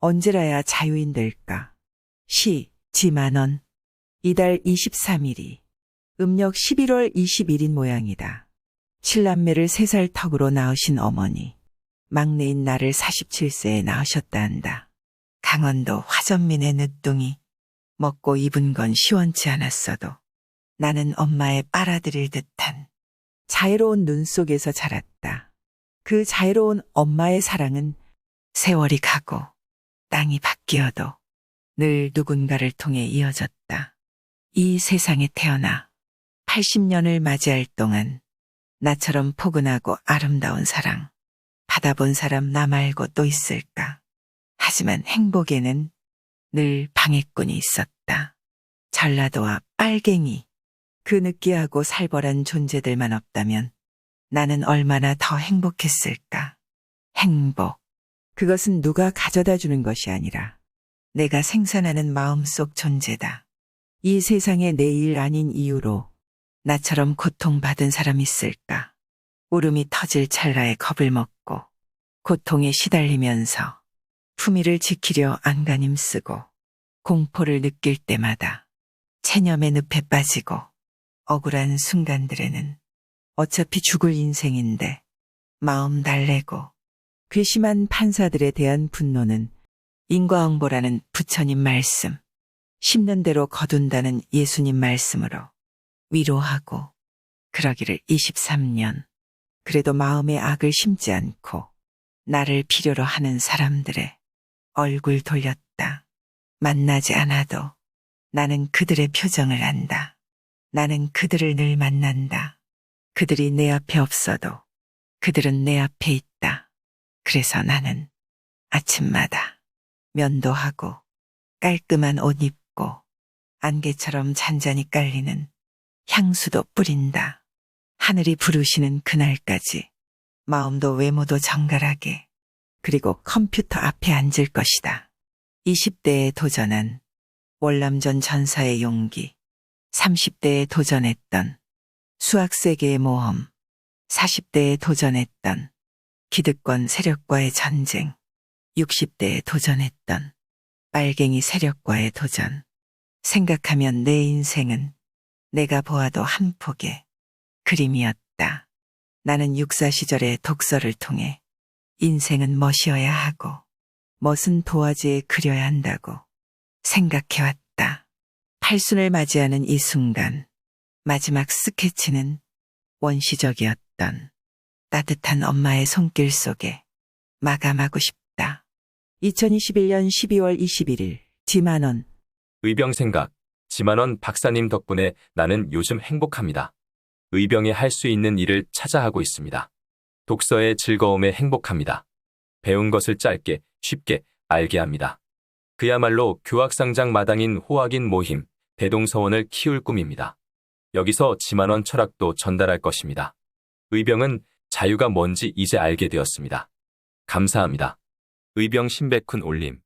언제라야 자유인 될까? 시, 지만원. 이달 23일이 음력 11월 20일인 모양이다. 칠남매를 3살 턱으로 낳으신 어머니. 막내인 나를 47세에 낳으셨다 한다. 강원도 화전민의 늦둥이. 먹고 입은 건 시원치 않았어도 나는 엄마의 빨아들일 듯한 자애로운 눈 속에서 자랐다. 그 자애로운 엄마의 사랑은 세월이 가고 땅이 바뀌어도 늘 누군가를 통해 이어졌다. 이 세상에 태어나 80년을 맞이할 동안 나처럼 포근하고 아름다운 사랑 받아본 사람 나 말고 또 있을까? 하지만 행복에는 늘 방해꾼이 있었다. 전라도와 빨갱이. 그 느끼하고 살벌한 존재들만 없다면 나는 얼마나 더 행복했을까? 행복. 그것은 누가 가져다 주는 것이 아니라 내가 생산하는 마음속 존재다. 이 세상에 내 일 아닌 이유로 나처럼 고통받은 사람 있을까? 울음이 터질 찰나에 겁을 먹고 고통에 시달리면서 품위를 지키려 안간힘 쓰고 공포를 느낄 때마다 체념의 늪에 빠지고 억울한 순간들에는 어차피 죽을 인생인데 마음 달래고 괘씸한 판사들에 대한 분노는 인과응보라는 부처님 말씀, 심는 대로 거둔다는 예수님 말씀으로 위로하고 그러기를 23년 그래도 마음에 악을 심지 않고 나를 필요로 하는 사람들의 얼굴 돌렸다. 만나지 않아도 나는 그들의 표정을 안다. 나는 그들을 늘 만난다. 그들이 내 앞에 없어도 그들은 내 앞에 있다. 그래서 나는 아침마다 면도하고 깔끔한 옷 입고 안개처럼 잔잔히 깔리는 향수도 뿌린다. 하늘이 부르시는 그날까지 마음도 외모도 정갈하게 그리고 컴퓨터 앞에 앉을 것이다. 20대에 도전한 월남전 전사의 용기, 30대에 도전했던 수학세계의 모험, 40대에 도전했던 기득권 세력과의 전쟁, 60대에 도전했던 빨갱이 세력과의 도전. 생각하면 내 인생은 내가 보아도 한 폭의 그림이었다. 나는 육사 시절의 독서를 통해 인생은 멋이어야 하고 멋은 도화지에 그려야 한다고 생각해왔다. 팔순을 맞이하는 이 순간 마지막 스케치는 원시적이었던 따뜻한 엄마의 손길 속에 마감하고 싶다. 2021년 12월 21일 지만원 의병 생각, 지만원 박사님 덕분에 나는 요즘 행복합니다. 의병에 할수 있는 일을 찾아 하고 있습니다. 독서의 즐거움에 행복합니다. 배운 것을 짧게, 쉽게 알게 합니다. 그야말로 교학상장 마당인 호학인 모임, 대동서원을 키울 꿈입니다. 여기서 지만원 철학도 전달할 것입니다. 의병은 자유가 뭔지 이제 알게 되었습니다. 감사합니다. 의병 신백훈 올림